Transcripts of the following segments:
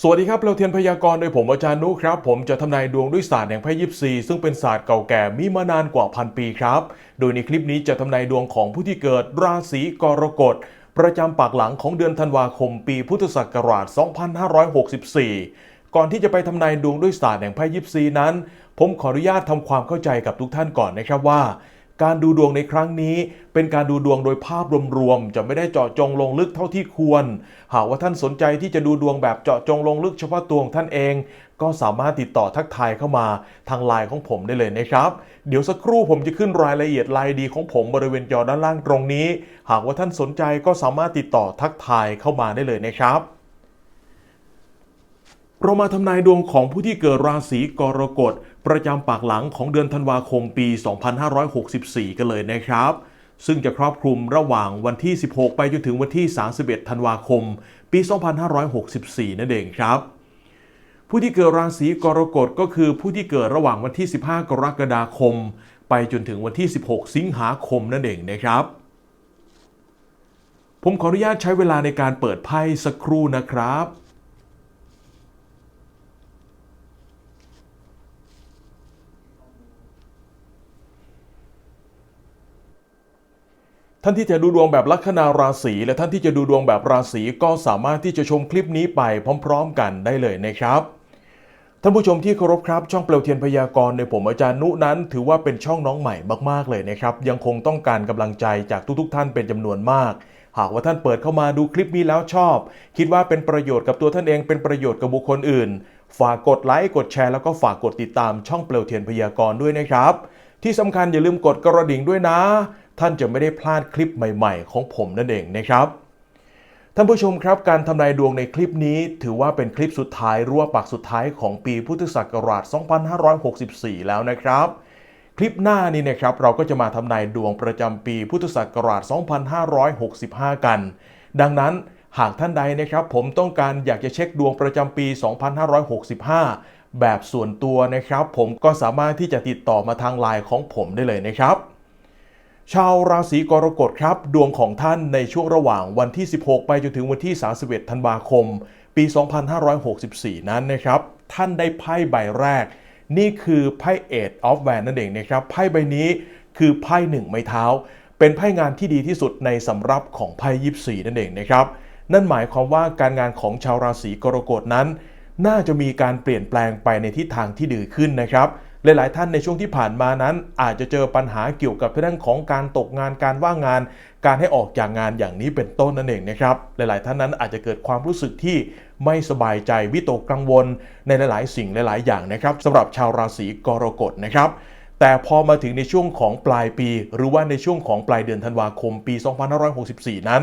สวัสดีครับ เราเทียนพยากรณ์โดยผมอาจารย์นุครับ ผมจะทำนายดวงด้วยศาสตร์แห่งไพ่ยิปซีซึ่งเป็นศาสตร์เก่าแก่มีมานานกว่าพันปีครับ โดยในคลิปนี้จะทำนายดวงของผู้ที่เกิดราศีกรกฎ ประจำปากหลังของเดือนธันวาคมปีพุทธศักราช 2564 ก่อนที่จะไปทำนายดวงด้วยศาสตร์แห่งไพ่ยิปซีนั้น ผมขออนุญาตทำความเข้าใจกับทุกท่านก่อนนะครับว่า การดูดวงในครั้งนี้ เป็นการดูดวงโดยภาพรวมๆจะไม่ได้เจาะจงลงลึกเท่าที่ควร หากว่าท่านสนใจที่จะดูดวงแบบเจาะจงลงลึกเฉพาะตัวของท่านเอง ก็สามารถติดต่อทักทายเข้ามาทางไลน์ของผมได้เลยนะครับ เดี๋ยวสักครู่ผมจะขึ้นรายละเอียดไลน์ดีของผมบริเวณจอด้านล่างตรงนี้ หากว่าท่านสนใจก็สามารถติดต่อทักทายเข้ามาได้เลยนะครับ เรามาทำนายดวงของผู้ที่เกิดราศีกรกฎ ประจำปากหลังของเดือนธันวาคมปี 2564 กันเลยนะครับ ซึ่งจะครอบคลุมระหว่างวันที่ 16 ไปจนถึงวันที่ 31 ธันวาคม ปี 2564 นั่นเองครับ ผู้ที่เกิดราศีกรกฎก็คือผู้ที่เกิดระหว่างวันที่ 15 กรกฎาคม ไปจนถึงวันที่ 16 สิงหาคมนั่นเองนะครับผมขออนุญาตใช้เวลาในการเปิดไพ่สักครู่นะครับ ท่านที่จะดูดวงแบบลัคนาราศีและท่านที่จะดูดวงแบบราศีก็สามารถที่จะชมคลิปนี้ไปพร้อม ๆ กันได้เลยนะครับ ท่านผู้ชมที่เคารพครับ ช่องเปลวเทียนพยากรณ์ในผมอาจารย์นุนั้น ถือว่าเป็นช่องน้องใหม่มากๆเลยนะครับ ยังคงต้องการกำลังใจจากทุกๆ ท่านเป็นจำนวนมาก หากว่าท่านเปิดเข้ามาดูคลิปนี้แล้วชอบ คิดว่าเป็นประโยชน์กับตัวท่านเองเป็นประโยชน์กับบุคคลอื่น ฝากกดไลค์กดแชร์แล้วก็ฝากกดติดตามช่องเปลวเทียนพยากรณ์ด้วยนะครับ ที่สำคัญอย่าลืมกดกระดิ่งด้วยนะ ท่านจะไม่ได้พลาดคลิปใหม่ๆ ของผมนั่นเองนะครับท่านผู้ชมครับการทำนายดวงในคลิปนี้ ถือว่าเป็นคลิปสุดท้ายรั่วปากสุดท้ายของปีพุทธศักราช 2564 แล้วนะครับ คลิปหน้านี้นะครับเราก็จะมาทำนายดวงประจำปีพุทธศักราช 2565 กัน ดังนั้นหากท่านใดนะครับผมต้องการอยากจะเช็คดวงประจำปี 2565 แบบส่วนตัวนะครับ ผมก็สามารถที่จะติดต่อมาทางไลน์ของผมได้เลยนะครับ ชาวราศีกรกฎครับ ดวงของท่านในช่วงระหว่างวันที่ 16 ไปจนถึงวันที่ 31 ธันวาคม ปี 2564 นั้นนะครับ ท่านได้ไพ่ใบแรก นี่คือไพ่เอ of ออฟแวนนั่นเองนะครับ ไพ่ใบนี้คือไพ่หนึ่งไม้เท้า เป็นไพ่งานที่ดีที่สุดในสำรับของไพ่ยิปซีนั่นเองนะครับ นั่นหมายความว่าการงานของชาวราศีกรกฎนั้น น่าจะมีการเปลี่ยนแปลงไปในทิศทางที่ดีขึ้นนะครับ หลายๆ ท่านในช่วงที่ผ่านมานั้น อาจจะเจอปัญหาเกี่ยวกับเรื่องของการตกงานการว่างงาน การให้ออกจากงานอย่างนี้เป็นต้นนั่นเองนะครับหลาย ๆ ท่านนั้นอาจจะเกิดความรู้สึกที่ไม่สบายใจวิตกกังวล ในหลาย ๆ สิ่งหลาย ๆ อย่างนะครับสำหรับชาวราศีกรกฎนะครับแต่พอมาถึงในช่วงของปลายปี หรือว่าในช่วงของปลายเดือนธันวาคมปี 2564 นั้น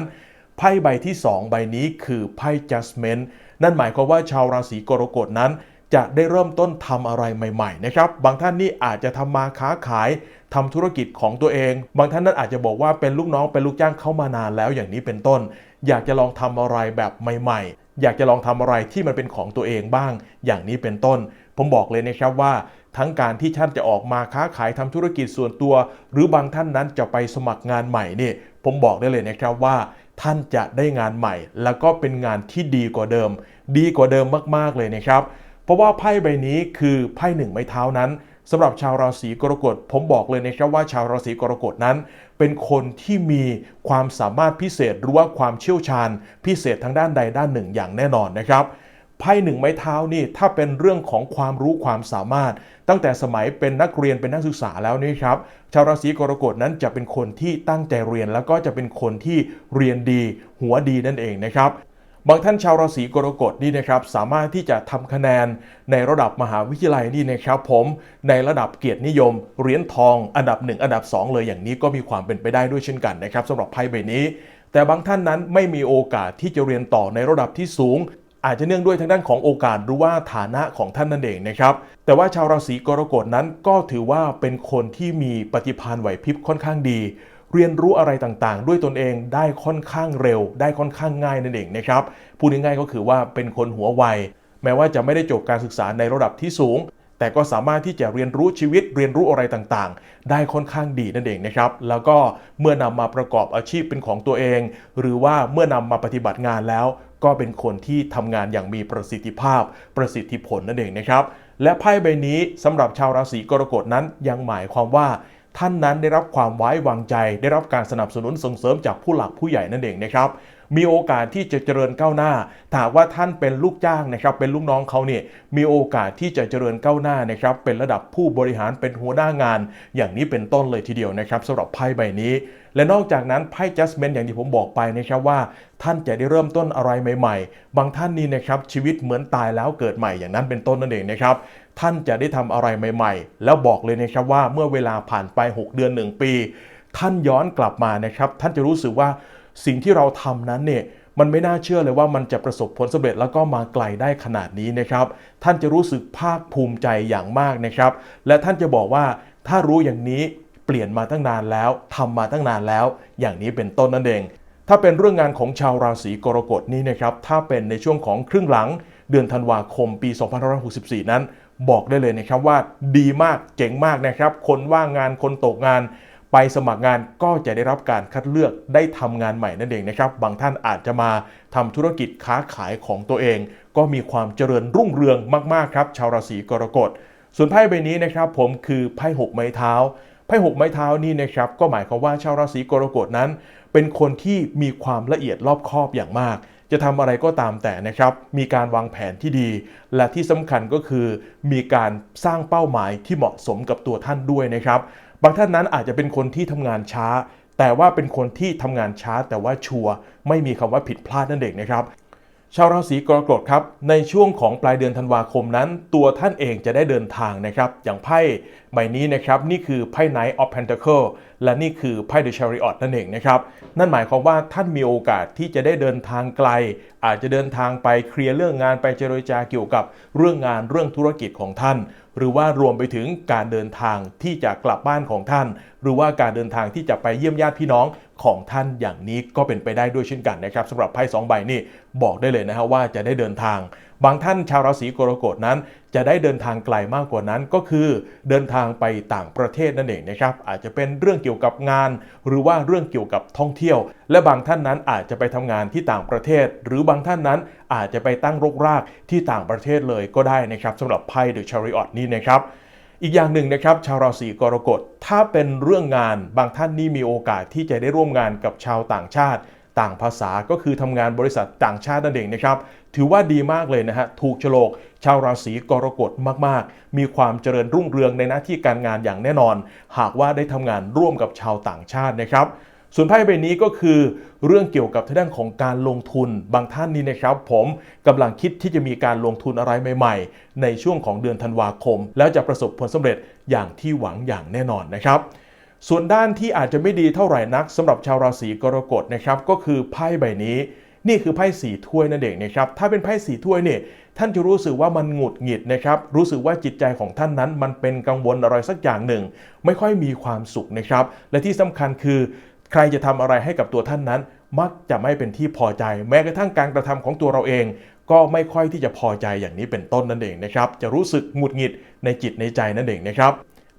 ไพ่ใบที่ 2 ใบนี้คือไพ่ Judgment นั่นหมายความว่าชาวราศีกรกฎนั้น จะได้เริ่มต้นทำอะไรใหม่ๆนะครับบางท่านนี่อาจจะทำมาค้าขายทำธุรกิจของตัวเอง บางท่านนั้นอาจจะบอกว่าเป็นลูกน้องเป็นลูกจ้างเข้ามานานแล้วอย่างนี้เป็นต้น อยากจะลองทำอะไรแบบใหม่ ๆ อยากจะลองทำอะไรที่มันเป็นของตัวเองบ้าง อย่างนี้เป็นต้น ผมบอกเลยนะครับว่าทั้งการที่ท่านจะออกมาค้าขายทำธุรกิจส่วนตัว หรือบางท่านนั้นจะไปสมัครงานใหม่นี่ผมบอกได้เลยนะครับว่า ท่านจะได้งานใหม่ แล้วก็เป็นงานที่ดีกว่าเดิม ดีกว่าเดิมมากๆเลยนะครับ ราะว่าไพ่ใบนี้คือไพ่หนึ่งไม้เท้านั้นสำหรับชาวราศีกรกฎผมบอกเลยนะครับว่าชาวราศีกรกฎนั้น เป็นคนที่มีความสามารถพิเศษหรือว่าความเชี่ยวชาญ พิเศษทางด้านใดด้านหนึ่งอย่างแน่นอนนะครับไพ่หนึ่งไม้เท้านี่ถ้าเป็นเรื่องของความรู้ความสามารถ ตั้งแต่สมัยเป็นนักเรียนเป็นนักศึกษาแล้วนี่ครับชาวราศีกรกฎนั้นจะเป็นคนที่ตั้งใจเรียนแล้วก็จะเป็นคนที่เรียนดี หัวดีนั่นเองนะครับ บางท่านชาวราศีกรกฎนี่นะครับสามารถที่จะทำคะแนนในระดับมหาวิทยาลัยนี่นะครับผมในระดับเกียรตินิยมเหรียญทองอันดับ 1 อันดับ 2 เลยอย่างนี้ก็มีความเป็นไปได้ด้วยเช่นกันนะครับสำหรับไพ่ใบนี้ แต่บางท่านนั้นไม่มีโอกาสที่จะเรียนต่อในระดับที่สูงอาจจะเนื่องด้วยทางด้านของโอกาสหรือว่าฐานะของท่านนั่นเองนะครับ แต่ว่าชาวราศีกรกฎนั้นก็ถือว่าเป็นคนที่มีปฏิภาณไหวพริบค่อนข้างดี เรียนรู้อะไรต่างๆ ด้วยตนเองได้ค่อนข้างเร็ว ได้ค่อนข้างง่ายนั่นเองนะครับพูดง่ายๆก็คือว่าเป็นคนหัวไวแม้ว่าจะไม่ได้จบการศึกษาในระดับที่สูง แต่ก็สามารถที่จะเรียนรู้ชีวิตเรียนรู้อะไรต่างๆ ได้ค่อนข้างดีนั่นเองนะครับ แล้วก็เมื่อนำมาประกอบอาชีพเป็นของตัวเอง หรือว่าเมื่อนำมาปฏิบัติงานแล้ว ก็เป็นคนที่ทำงานอย่างมีประสิทธิภาพ ประสิทธิผลนั่นเองนะครับ และไพ่ใบนี้สำหรับชาวราศีกรกฎนั้นยังหมายความว่า ท่านนั้นได้รับความไว้วางใจ ได้รับการสนับสนุนส่งเสริมจากผู้หลักผู้ใหญ่นั่นเองนะครับ มีโอกาสที่จะเจริญก้าวหน้าถ้ากว่าท่านเป็นลูกจ้างนะครับเป็นลูกน้องเขาเนี่ยมีโอกาสที่จะเจริญก้าวหน้านะครับเป็นระดับผู้บริหารเป็นหัวหน้างาน อย่างนี้เป็นต้นเลยทีเดียวนะครับสำหรับไพ่ใบนี้ และนอกจากนั้นไพ่ Judgment อย่างที่ผมบอกไปนะครับว่า ท่านจะได้เริ่มต้นอะไรใหม่ ๆ บางท่านนี่นะครับชีวิตเหมือนตายแล้วเกิดใหม่อย่างนั้นเป็นต้นนั่นเองนะครับท่านจะได้ทำอะไรใหม่ ๆ แล้วบอกเลยนะครับว่าเมื่อเวลาผ่านไป 6 เดือน 1 ปี ท่านย้อนกลับมานะครับ ท่านจะรู้สึกว่า สิ่งที่เราทำนั้นเนี่ยมันไม่น่าเชื่อเลยว่ามันจะประสบผลสำเร็จแล้วก็มาไกลได้ขนาดนี้นะครับ ท่านจะรู้สึกภาคภูมิใจอย่างมากนะครับ และท่านจะบอกว่าถ้ารู้อย่างนี้เปลี่ยนมาตั้งนานแล้วทำมาตั้งนานแล้ว อย่างนี้เป็นต้นนั่นเอง ถ้าเป็นเรื่องงานของชาวราศีกรกฎนี่นะครับถ้าเป็นในช่วงของครึ่งหลัง เดือนธันวาคมปี 2564 นั้น บอกได้เลยนะครับว่าดีมากเจ๋งมากนะครับ คนว่างงานคนตกงาน ไปสมัครงานก็จะได้รับการคัดเลือกได้ทำงานใหม่นั่นเองนะครับ บางท่านอาจจะมาทำธุรกิจค้าขายของตัวเอง ก็มีความเจริญรุ่งเรืองมากๆครับ ชาวราศีกรกฎ ส่วนไพ่ใบนี้นะครับ ผมคือไพ่หกไม้เท้าไพ่หกไม้เท้านี่นะครับก็หมายความว่าชาวราศีกรกฎนั้น เป็นคนที่มีความละเอียดรอบคอบอย่างมาก จะทำอะไรก็ตามแต่นะครับ มีการวางแผนที่ดี และที่สำคัญก็คือ มีการสร้างเป้าหมายที่เหมาะสมกับตัวท่านด้วยนะครับ บางท่านนั้นอาจจะเป็นคนที่ทำงานช้า แต่ว่าเป็นคนที่ทำงานช้าแต่ว่าชัวร์ไม่มีคำว่าผิดพลาดนั่นเองนะครับชาวราศีกรกฎครับในช่วงของปลายเดือนธันวาคมนั้น ตัวท่านเองจะได้เดินทางนะครับ อย่างไพ่ ใบนี้นะครับนี่คือไพ่ Knight of Pentacle และนี่คือไพ่ The Chariot นั่นเองนะครับ นั่นหมายความว่าท่านมีโอกาสที่จะได้เดินทางไกล อาจจะเดินทางไปเคลียร์เรื่องงานไปเจรจาเกี่ยวกับเรื่องงานเรื่องธุรกิจของท่าน หรือว่ารวมไปถึงการเดินทางที่จะกลับบ้านของท่าน หรือว่าการเดินทางที่จะไปเยี่ยมญาติพี่น้องของท่านอย่างนี้ก็เป็นไปได้ด้วยเช่นกันนะครับสำหรับไพ่สองใบนี่บอกได้เลยนะฮะว่าจะได้เดินทาง บางท่านชาวราศีกรกฎนั้น จะได้เดินทางไกลมากกว่านั้นก็คือ เดินทางไปต่างประเทศนั่นเองนะครับ อาจจะเป็นเรื่องเกี่ยวกับงาน หรือว่าเรื่องเกี่ยวกับท่องเที่ยว และบางท่านนั้นอาจจะไปทำงานที่ต่างประเทศ หรือบางท่านนั้นอาจจะไปตั้งรกรากที่ต่างประเทศเลยก็ได้นะครับสำหรับไพ่เดอะชาริออตนี้นะครับอีกอย่างหนึ่งนะครับชาวราศีกรกฎถ้าเป็นเรื่องงานบางท่านนี่มีโอกาสที่จะได้ร่วมงานกับชาวต่างชาติ ต่างภาษาก็คือทำงานบริษัทต่างชาตินั่นเองนะครับ ถือว่าดีมากเลยนะฮะ ถูกโฉลก ชาวราศีกรกฎมาก ๆ มีความเจริญรุ่งเรืองในหน้าที่การงานอย่างแน่นอน หากว่าได้ทำงานร่วมกับชาวต่างชาตินะครับส่วนไพ่ใบนี้ก็คือเรื่องเกี่ยวกับทางด้านของการลงทุนบางท่านนี่นะครับ ผมกำลังคิดที่จะมีการลงทุนอะไรใหม่ ๆ ในช่วงของเดือนธันวาคม แล้วจะประสบผลสำเร็จอย่างที่หวังอย่างแน่นอนนะครับ ส่วนด้านที่อาจจะไม่ดีเท่าไหร่นักสำหรับชาวราศีกรกฎนะครับก็คือไพ่ใบนี้ นี่คือไพ่สีถ้วยนั่นเองนะครับถ้าเป็นไพ่สีถ้วยเนี่ยท่านจะรู้สึกว่ามันหงุดหงิดนะครับรู้สึกว่าจิตใจของท่านนั้น มันเป็นกังวลอะไรสักอย่างหนึ่ง ไม่ค่อยมีความสุขนะครับและที่สำคัญคือ ใครจะทำอะไรให้กับตัวท่านนั้น มักจะไม่เป็นที่พอใจ แม้กระทั่งการกระทำของตัวเราเองก็ไม่ค่อยที่จะพอใจอย่างนี้เป็นต้นนั่นเองนะครับ จะรู้สึกหงุดหงิดในจิตในใจนั่นเองนะครับ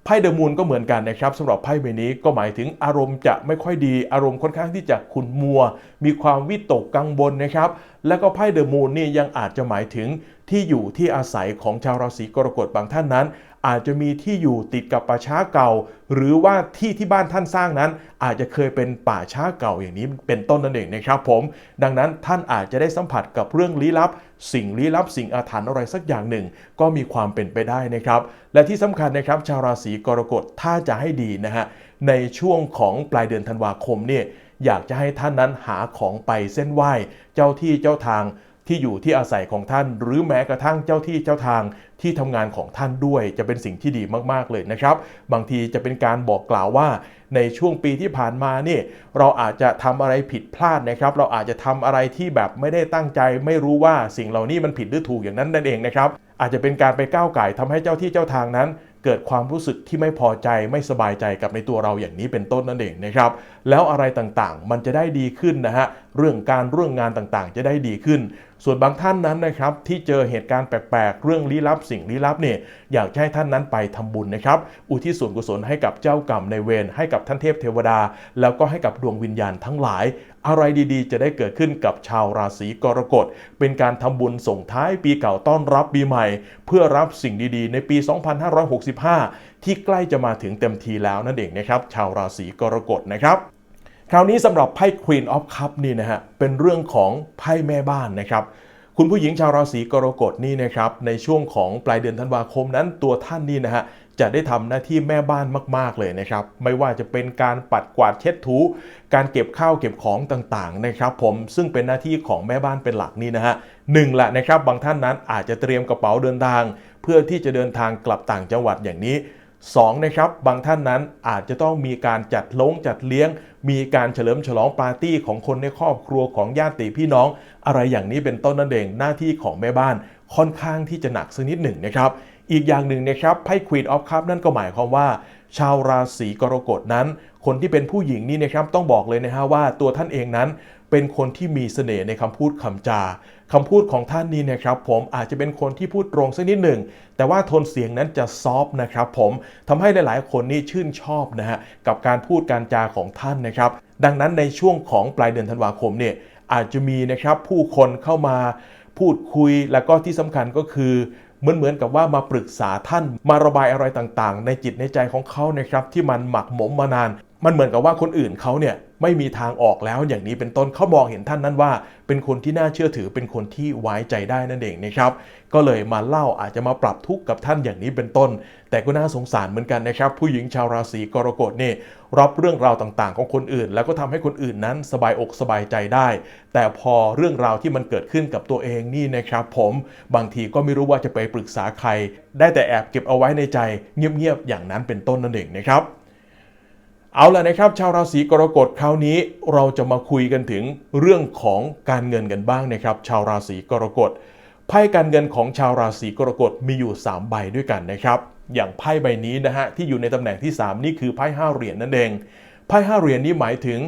ไพ่เดอะมูนก็เหมือนกันนะครับสำหรับไพ่ใบนี้ก็หมายถึงอารมณ์จะไม่ค่อยดีอารมณ์ค่อนข้างที่จะขุ่นมัว มีความวิตกกังวลนะครับ แล้วก็ไพ่เดอะมูนนี่ยังอาจจะหมายถึงที่อยู่ที่อาศัยของชาวราศีกรกฎบางท่านนั้น อาจจะมีที่อยู่ติดกับป่าช้าเก่า หรือว่าที่ที่บ้านท่านสร้างนั้น อาจจะเคยเป็นป่าช้าเก่าอย่างนี้เป็นต้นนั่นเองนะครับผม ดังนั้นท่านอาจจะได้สัมผัสกับเรื่องลี้ลับ สิ่งลี้ลับสิ่งอาถรรพ์อะไรสักอย่างหนึ่ง ก็มีความเป็นไปได้นะครับ และที่สำคัญนะครับ ชาวราศีกรกฎถ้าจะให้ดีนะฮะในช่วงของปลายเดือนธันวาคมเนี่ยอยากจะให้ท่านนั้นหาของไปเส้นไหว้ เจ้าที่เจ้าทาง ที่อยู่ที่อาศัยของท่าน หรือแม้กระทั่งเจ้าที่เจ้าทางที่ทำงานของท่านด้วย จะเป็นสิ่งที่ดีมากๆเลยนะครับ บางทีจะเป็นการบอกกล่าวว่า ในช่วงปีที่ผ่านมาเนี่ยเราอาจจะทำอะไรผิดพลาดนะครับ เราอาจจะทำอะไรที่แบบไม่ได้ตั้งใจ ไม่รู้ว่าสิ่งเหล่านี้มันผิดหรือถูกอย่างนั้นนั่นเองนะครับ อาจจะเป็นการไปก้าวไก่ทำให้เจ้าที่เจ้าทางนั้นเกิดความรู้สึกที่ไม่พอใจไม่สบายใจกับในตัวเราอย่างนี้เป็นต้นนั่นเองนะครับ แล้วอะไรต่างๆ มันจะได้ดีขึ้นนะฮะเรื่องการเรื่องงานต่างๆ จะได้ดีขึ้น ส่วนบางท่านนั้นนะครับที่เจอเหตุการณ์แปลกๆ เรื่องลี้ลับสิ่งลี้ลับเนี่ยอยากให้ท่านนั้นไปทำบุญนะครับ อุทิศส่วนกุศลให้กับเจ้ากรรมในเวรให้กับท่านเทพเทวดา แล้วก็ให้กับดวงวิญญาณทั้งหลาย อะไรดีๆ จะได้เกิดขึ้นกับชาวราศีกรกฎ เป็นการทำบุญส่งท้ายปีเก่าต้อนรับปีใหม่ เพื่อรับสิ่งดีๆ ในปี 2565 ที่ใกล้จะมาถึงเต็มทีแล้วนั่นเองนะครับ ชาวราศีกรกฎนะครับ คราวนี้สำหรับไพ่ Queen of Cup นี่นะฮะเป็นเรื่องของไพ่แม่บ้านนะครับคุณผู้หญิงชาวราศีกรกฎนี่นะครับในช่วงของปลายเดือนธันวาคมนั้นตัวท่านนี่นะฮะจะได้ทำหน้าที่แม่บ้านมาก ๆ เลยนะครับ ไม่ว่าจะเป็นการปัดกวาดเช็ดถู การเก็บข้าวเก็บของต่าง ๆ นะครับ ผมซึ่งเป็นหน้าที่ของแม่บ้านเป็นหลักนี่นะฮะหนึ่งละนะครับบางท่านนั้นอาจจะเตรียมกระเป๋าเดินทาง เพื่อที่จะเดินทางกลับต่างจังหวัดอย่างนี้ 2นะครับบางท่านนั้นอาจจะต้องมีการจัดลงจัดเลี้ยง มีการเฉลิมฉลองปาร์ตี้ของคนในครอบครัวของญาติพี่น้อง อะไรอย่างนี้เป็นต้นนั่นเองหน้าที่ของแม่บ้านค่อนข้างที่จะหนักสักนิดหนึ่งนะครับ อีกอย่างหนึ่งนะครับไพ่ Queen of Cup นั่นก็หมายความว่า ชาวราศีกรกฎนั้น คนที่เป็นผู้หญิงนี่นะครับต้องบอกเลยนะฮะว่าตัวท่านเองนั้น เป็นคนที่มีเสน่ห์ในคำพูดคำจาคำพูดของท่านนี่นะครับผมอาจจะเป็นคนที่พูดตรงสักนิดหนึ่ง แต่ว่าโทนเสียงนั้นจะซอฟนะครับผมทำให้หลายๆ คนนี่ชื่นชอบนะฮะกับการพูดการจาของท่านนะครับ ดังนั้นในช่วงของปลายเดือนธันวาคมเนี่ยอาจจะมีนะครับผู้คนเข้ามาพูดคุยแล้วก็ที่สำคัญก็คือเหมือนเหมือนกับว่ามาปรึกษาท่าน มาระบายอะไรต่างๆ ในจิตในใจของเขานะครับที่มันหมักหมมมานาน มันเหมือนกับว่าคนอื่นเขาเนี่ยไม่มีทางออกแล้วอย่างนี้เป็นต้นเขามองเห็นท่านนั้นว่า เป็นคนที่น่าเชื่อถือเป็นคนที่ไว้ใจได้นั่นเองนะครับ ก็เลยมาเล่าอาจจะมาปรับทุกข์กับท่านอย่างนี้เป็นต้น แต่ก็น่าสงสารเหมือนกันนะครับ ผู้หญิงชาวราศีกรกฎนี่รับเรื่องราวต่างๆ ของคนอื่น แล้วก็ทำให้คนอื่นนั้นสบายอกสบายใจได้ แต่พอเรื่องราวที่มันเกิดขึ้นกับตัวเองนี่นะครับผมบางทีก็ไม่รู้ว่าจะไปปรึกษาใคร ได้แต่แอบเก็บเอาไว้ในใจเงียบๆอย่างนั้นเป็นต้นนั่นเองนะครับ เอาล่ะนะครับ ชาวราศีกรกฎคราวนี้เราจะมาคุยกันถึงเรื่องของการเงินกันบ้างนะครับ ชาวราศีกรกฎไพ่การเงินของชาวราศีกรกฎมีอยู่ 3 ใบด้วยกันนะครับ อย่างไพ่ใบนี้นะฮะที่อยู่ในตำแหน่งที่ 3 นี่คือไพ่ห้าเหรียญนั่นเองไพ่ห้าเหรียญนี้หมายถึง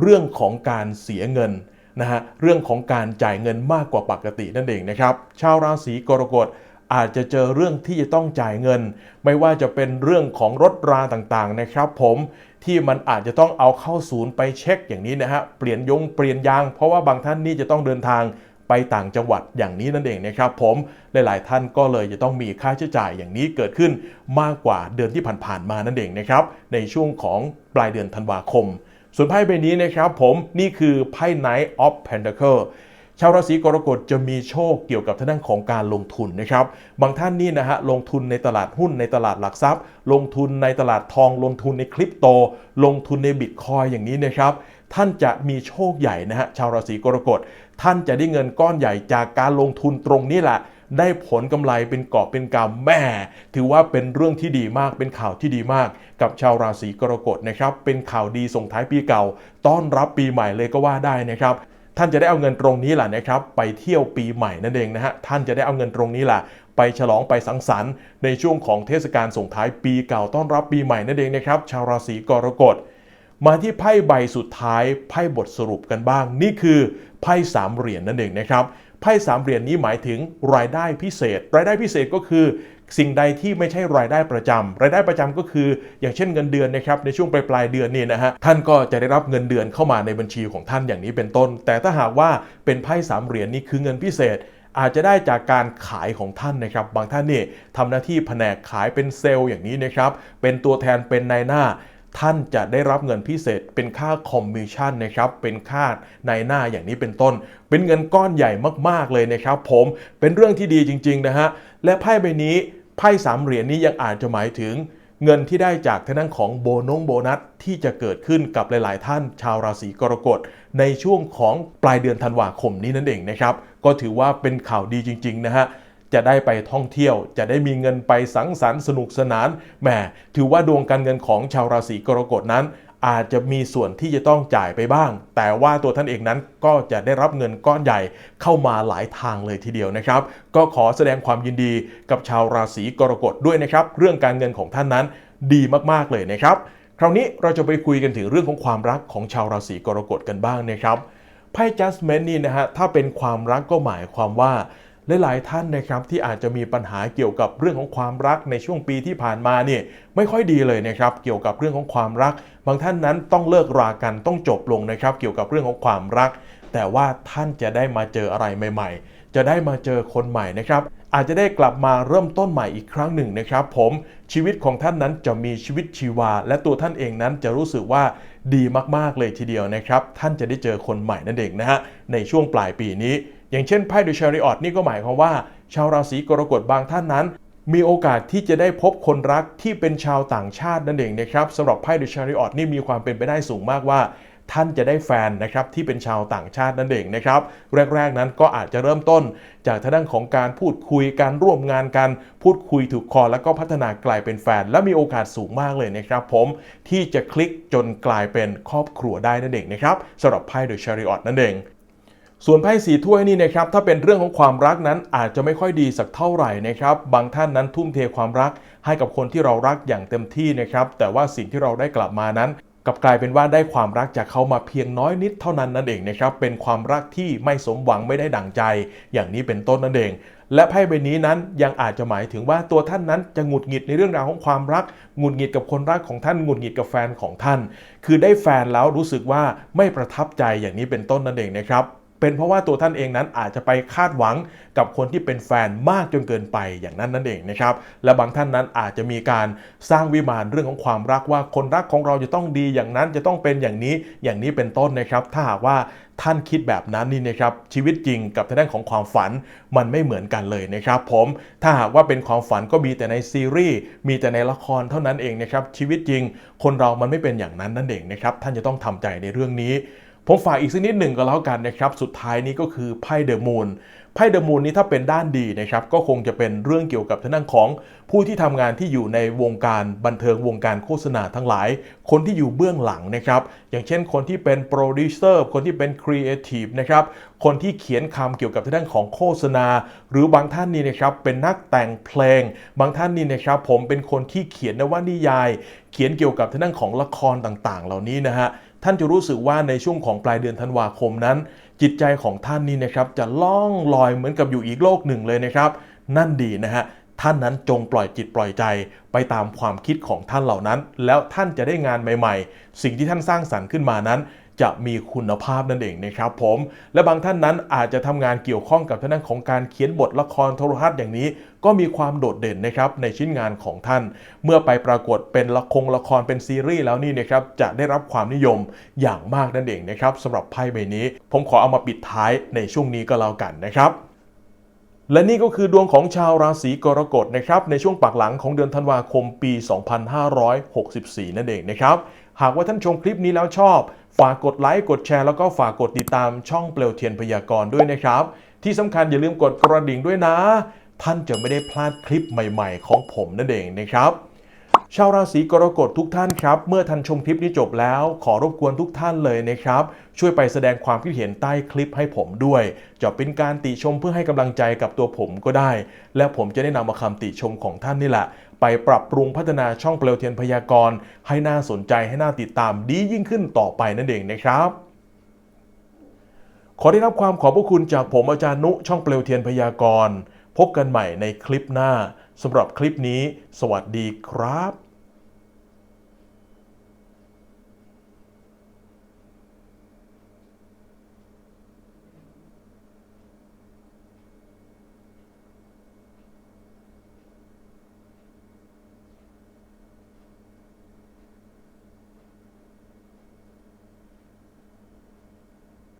เรื่องของการเสียเงินนะฮะเรื่องของการจ่ายเงินมากกว่าปกตินั่นเองนะครับ ชาวราศีกรกฎอาจจะเจอเรื่องที่จะต้องจ่ายเงิน ไม่ว่าจะเป็นเรื่องของรถราต่างๆนะครับ ผม ที่มันอาจจะต้องเอาเข้าศูนย์ไปเช็คอย่างนี้นะฮะเปลี่ยนยงเปลี่ยนยาง เพราะว่าบางท่านนี่จะต้องเดินทางไปต่างจังหวัดอย่างนี้นั่นเองนะครับผมหลาย ๆ ท่านก็เลยจะต้องมีค่าใช้จ่ายอย่างนี้เกิดขึ้นมากกว่าเดือนที่ผ่านๆมานั่นเองนะครับในช่วงของปลายเดือนธันวาคม ส่วนไพ่ใบนี้นะครับผมนี่คือไพ่ Knight of Pentacle ชาวราศีกรกฎจะมีโชคเกี่ยวกับทางด้านของการลงทุนนะครับ บางท่านนี่นะฮะลงทุนในตลาดหุ้นในตลาดหลักทรัพย์ ลงทุนในตลาดทอง ลงทุนในคริปโต ลงทุนในบิตคอยอย่างนี้นะครับท่านจะมีโชคใหญ่นะฮะชาวราศีกรกฎท่านจะได้เงินก้อนใหญ่จากการลงทุนตรงนี้แหละได้ผลกำไรเป็นกอบเป็นกำแม่ ถือว่าเป็นเรื่องที่ดีมากเป็นข่าวที่ดีมาก กับชาวราศีกรกฎนะครับ เป็นข่าวดีส่งท้ายปีเก่า ต้อนรับปีใหม่เลยก็ว่าได้นะครับ ท่านจะได้เอาเงินตรงนี้แหละนะครับ ไปเที่ยวปีใหม่นั่นเองนะฮะท่านจะได้เอาเงินตรงนี้แหละไปฉลองไปสังสรรค์ในช่วงของเทศกาลส่งท้ายปีเก่าต้อนรับปีใหม่นั่นเองนะครับ ชาวราศีกรกฎมาที่ไพ่ใบสุดท้ายไพ่บทสรุปกันบ้าง นี่คือไพ่สามเหรียญนั่นเองนะครับไพ่สามเหรียญนี้หมายถึงรายได้พิเศษ รายได้พิเศษก็คือ สิ่งใดที่ไม่ใช่รายได้ประจำรายได้ประจำก็คือ อย่างเช่นเงินเดือนนะครับในช่วงปลายปลายๆเดือนนี่นะฮะท่านก็จะได้รับเงินเดือนเข้ามาในบัญชีของท่านอย่างนี้เป็นต้น แต่ถ้าหากว่าเป็นไพ่สามเหรียญนี่คือเงินพิเศษอาจจะได้จากการขายของท่านนะครับ บางท่านนี่ทำหน้าที่แผนกขายเป็นเซลล์อย่างนี้นะครับ เป็นตัวแทนเป็นนายหน้า ท่านจะได้รับเงินพิเศษ เป็นค่าคอมมิชชั่นนะครับ เป็นค่าในหน้าอย่างนี้เป็นต้น เป็นเงินก้อนใหญ่มากๆเลยนะครับ ผมเป็นเรื่องที่ดีจริง ๆ นะฮะและไพ่ใบนี้ พ่สามเหรียญนี้ยังอาจจะหมายถึง เงินที่ได้จากทางด้านของโบนงโบนัสที่จะเกิดขึ้นกับหลาย ๆ ท่านชาวราศีกรกฎในช่วงของปลายเดือนธันวาคมนี้นั่นเองนะครับ ก็ถือว่าเป็นข่าวดีจริง ๆ นะฮะจะได้ไปท่องเที่ยว จะได้มีเงินไปสังสรรค์สนุกสนานแหมถือว่าดวงการเงินของชาวราศีกรกฎนั้น อาจจะมีส่วนที่จะต้องจ่ายไปบ้าง แต่ว่าตัวท่านเองนั้นก็จะได้รับเงินก้อนใหญ่เข้ามาหลายทางเลยทีเดียวนะครับ ก็ขอแสดงความยินดีกับชาวราศีกรกฎด้วยนะครับ เรื่องการเงินของท่านนั้นดีมากๆเลยนะครับ คราวนี้เราจะไปคุยกันถึงเรื่องของความรักของชาวราศีกรกฎกันบ้างนะครับไพ่ Judgment นี่นะฮะถ้าเป็นความรักก็หมายความว่า หลายๆท่านนะครับที่อาจจะมีปัญหาเกี่ยวกับเรื่องของความรักในช่วงปีที่ผ่านมาเนี่ยไม่ค่อยดีเลยนะครับเกี่ยวกับเรื่องของความรัก บางท่านนั้นต้องเลิกรากันต้องจบลงนะครับเกี่ยวกับเรื่องของความรัก แต่ว่าท่านจะได้มาเจออะไรใหม่ ๆ จะได้มาเจอคนใหม่นะครับอาจจะได้กลับมาเริ่มต้นใหม่อีกครั้งหนึ่งนะครับผมชีวิตของท่านนั้นจะมีชีวิตชีวา และตัวท่านเองนั้นจะรู้สึกว่าดีมากๆเลยทีเดียวนะครับ ท่านจะได้เจอคนใหม่นั่นเองนะฮะในช่วงปลายปีนี้ อย่างเช่นไพ่ดูชาริออตนี่ก็หมายความว่า ชาวราศีกรกฎบางท่านนั้น มีโอกาสที่จะได้พบคนรักที่เป็นชาวต่างชาตินั่นเองนะครับสำหรับไพ่ดูชาริออตนี่มีความเป็นไปได้สูงมากว่าท่านจะได้แฟนนะครับที่เป็นชาวต่างชาตินั่นเองนะครับแรก ๆ นั้นก็อาจจะเริ่มต้น จากทางด้านของการพูดคุยการร่วมงานกัน พูดคุยถูกคอแล้วก็พัฒนากลายเป็นแฟน และมีโอกาสสูงมากเลยนะครับผมที่จะคลิกจนกลายเป็นครอบครัวได้นั่นเองนะครับสำหรับไพ่ดูชาริออตนั่นเอง ส่วนไพ่สีถ้วยนี่นะครับถ้าเป็นเรื่องของความรักนั้นอาจจะไม่ค่อยดีสักเท่าไหร่นะครับบางท่านนั้นทุ่มเทความรัก ให้กับคนที่เรารักอย่างเต็มที่นะครับแต่ว่าสิ่งที่เราได้กลับมานั้นกลับกลายเป็นว่าได้ความรักจากเขามาเพียงน้อยนิดเท่านั้นนั่นเองนะครับเป็นความรักที่ไม่สมหวังไม่ได้ดั่งใจ อย่างนี้เป็นต้นนั่นเอง และไพ่ใบนี้นั้นยังอาจจะหมายถึงว่าตัวท่านนั้นจะหงุดหงิดในเรื่องราวของความรักหงุดหงิดกับคนรักของท่านหงุดหงิดกับแฟนของท่าน คือได้แฟนแล้วรู้สึกว่าไม่ประทับใจอย่างนี้เป็นต้นนั่นเองนะครับ เป็นเพราะว่าตัวท่านเองนั้นอาจจะไปคาดหวังกับคนที่เป็นแฟนมากจนเกินไปอย่างนั้นนั่นเองนะครับและบางท่านนั้นอาจจะมีการสร้างวิมานเรื่องของความรักว่าคนรักของเราจะต้องดีอย่างนั้นจะต้องเป็นอย่างนี้อย่างนี้เป็นต้นนะครับถ้าหากว่าท่านคิดแบบนั้นนี่นะครับชีวิตจริงกับทางด้านของความฝันมันไม่เหมือนกันเลยนะครับผมถ้าหากว่าเป็นความฝันก็มีแต่ในซีรีส์มีแต่ในละครเท่านั้นเองนะครับชีวิตจริง คนเรามันไม่เป็นอย่างนั้นนั่นเองนะครับท่านจะต้องทำใจในเรื่องนี้ ผมฝากอีกสักนิดหนึ่งก็แล้วกันนะครับ สุดท้ายนี้ก็คือไพ่เดอะมูนไพ่เดอะมูนนี้ถ้าเป็นด้านดีนะครับก็คงจะเป็นเรื่องเกี่ยวกับทางด้านของผู้ที่ทำงานที่อยู่ในวงการบันเทิงวงการโฆษณาทั้งหลาย คนที่อยู่เบื้องหลังนะครับ อย่างเช่นคนที่เป็นโปรดิวเซอร์คนที่เป็นครีเอทีฟนะครับคนที่เขียนคำเกี่ยวกับทางด้านของโฆษณา หรือบางท่านนี่นะครับเป็นนักแต่งเพลง บางท่านนี่นะครับผมเป็นคนที่เขียนนวนิยาย เขียนเกี่ยวกับทางด้านของละครต่างๆ เหล่านี้นะฮะ ท่านจะรู้สึกว่าในช่วงของปลายเดือนธันวาคมนั้น จิตใจของท่านนี่นะครับจะล่องลอยเหมือนกับอยู่อีกโลกหนึ่งเลยนะครับ นั่นดีนะฮะท่านนั้นจงปล่อยจิตปล่อยใจไปตามความคิดของท่านเหล่านั้น แล้วท่านจะได้งานใหม่ ๆ สิ่งที่ท่านสร้างสรรค์ขึ้นมานั้น จะมีคุณภาพนั่นเองนะครับผม และบางท่านนั้นอาจจะทำงานเกี่ยวข้องกับทางด้านของการเขียนบทละครโทรทัศน์อย่างนี้ ก็มีความโดดเด่นนะครับในชิ้นงานของท่าน เมื่อไปปรากฏเป็นละครละครเป็นซีรีส์แล้วนี่นะครับจะได้รับความนิยมอย่างมากนั่นเองนะครับสำหรับไพ่ใบนี้ ผมขอเอามาปิดท้ายในช่วงนี้ก็แล้วกันนะครับและนี่ก็คือดวงของชาวราศีกรกฎนะครับในช่วงปากหลังของเดือนธันวาคมปี 2564 นั่นเองนะครับ หากว่าท่านชมคลิปนี้แล้วชอบ ฝากกดไลค์กดแชร์แล้วก็ฝากกดติดตามช่องเปลวเทียนพยากรณ์ด้วยนะครับ ที่สำคัญอย่าลืมกดกระดิ่งด้วยนะ ท่านจะไม่ได้พลาดคลิปใหม่ ๆ ของผมนั่นเองนะครับชาวราศีกรกฎทุกท่านครับ เมื่อท่านชมคลิปนี้จบแล้ว ขอรบกวนทุกท่านเลยนะครับ ช่วยไปแสดงความคิดเห็นใต้คลิปให้ผมด้วย จะเป็นการติชมเพื่อให้กำลังใจกับตัวผมก็ได้ และผมจะได้นำมาคำติชมของท่านนี่แหละ ไปปรับปรุงพัฒนาช่องเปลวเทียนพยากรณ์ให้น่าสนใจให้น่าติดตามดียิ่งขึ้นต่อไปนั่นเองนะครับ ขอได้รับความขอบพระคุณจากผมอาจารย์นุช่องเปลวเทียนพยากรณ์ พบกันใหม่ในคลิปหน้าสำหรับคลิปนี้ สวัสดีครับ